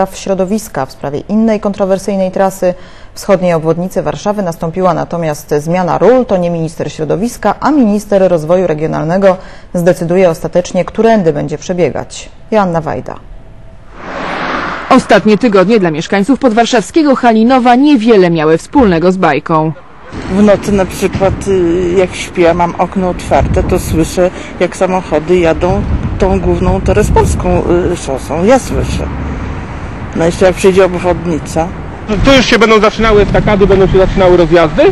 spraw środowiska. W sprawie innej kontrowersyjnej trasy wschodniej obwodnicy Warszawy nastąpiła natomiast zmiana ról. To nie minister środowiska, a minister rozwoju regionalnego zdecyduje ostatecznie, którędy będzie przebiegać. Joanna Wajda. Ostatnie tygodnie dla mieszkańców podwarszawskiego Halinowa niewiele miały wspólnego z bajką. W nocy na przykład y, jak śpię, a mam okno otwarte, to słyszę jak samochody jadą tą główną torespolską y, szosą. Ja słyszę. No jeszcze jak przyjdzie obwodnica. Tu już się będą zaczynały estakady, będą się zaczynały rozjazdy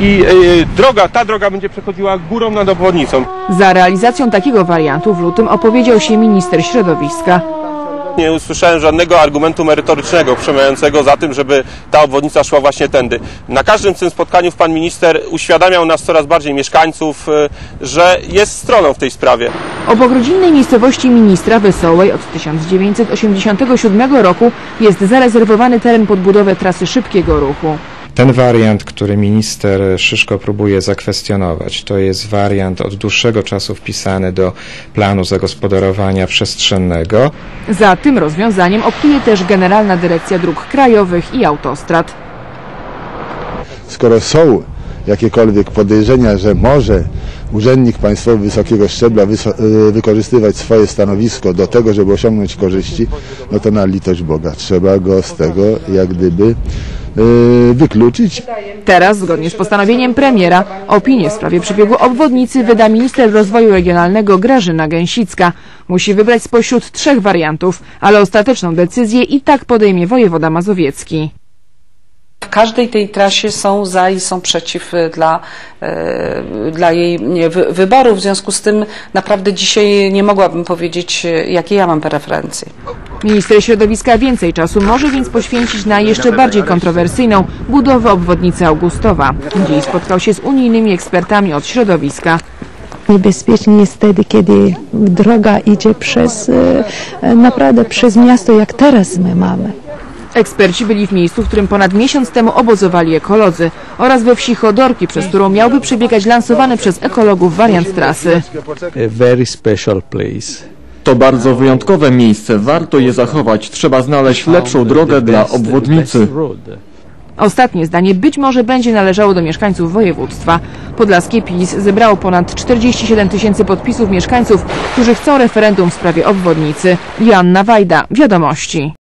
i e, droga, ta droga będzie przechodziła górą nad obwodnicą. Za realizacją takiego wariantu w lutym opowiedział się minister środowiska. Nie usłyszałem żadnego argumentu merytorycznego przemawiającego za tym, żeby ta obwodnica szła właśnie tędy. Na każdym tym spotkaniu pan minister uświadamiał nas coraz bardziej mieszkańców, e, że jest stroną w tej sprawie. Obok rodzinnej miejscowości ministra Wesołej od 1987 roku jest zarezerwowany teren pod budowę trasy szybkiego ruchu. Ten wariant, który minister Szyszko próbuje zakwestionować, to jest wariant od dłuższego czasu wpisany do planu zagospodarowania przestrzennego. Za tym rozwiązaniem optuje też Generalna Dyrekcja Dróg Krajowych i Autostrad. skoro są jakiekolwiek podejrzenia, że może urzędnik państwowy wysokiego szczebla y, wykorzystywać swoje stanowisko do tego, żeby osiągnąć korzyści, no to na litość Boga trzeba go z tego jak gdyby y, wykluczyć Teraz, zgodnie z postanowieniem premiera, opinię w sprawie przebiegu obwodnicy wyda minister rozwoju regionalnego Grażyna Gęsicka. Musi wybrać spośród trzech wariantów, ale ostateczną decyzję i tak podejmie wojewoda mazowiecki. W każdej tej trasie są za i są przeciw e, dla, e, dla jej wyboru. W związku z tym naprawdę dzisiaj nie mogłabym powiedzieć, e, jakie ja mam preferencje. Minister środowiska więcej czasu może więc poświęcić na jeszcze bardziej kontrowersyjną budowę obwodnicy Augustowa. Dziś spotkał się z unijnymi ekspertami od środowiska. Niebezpiecznie jest wtedy, kiedy droga idzie przez, naprawdę przez miasto, jak teraz my mamy. Eksperci byli w miejscu, w którym ponad miesiąc temu obozowali ekolodzy oraz we wsi Chodorki, przez którą miałby przebiegać lansowany przez ekologów wariant trasy. a very special place. To bardzo wyjątkowe miejsce, warto je zachować. Trzeba znaleźć lepszą drogę dla obwodnicy. Ostatnie zdanie być może będzie należało do mieszkańców województwa. Podlaskie PiS zebrało ponad 47 tysięcy podpisów mieszkańców, którzy chcą referendum w sprawie obwodnicy. Joanna Wajda, Wiadomości.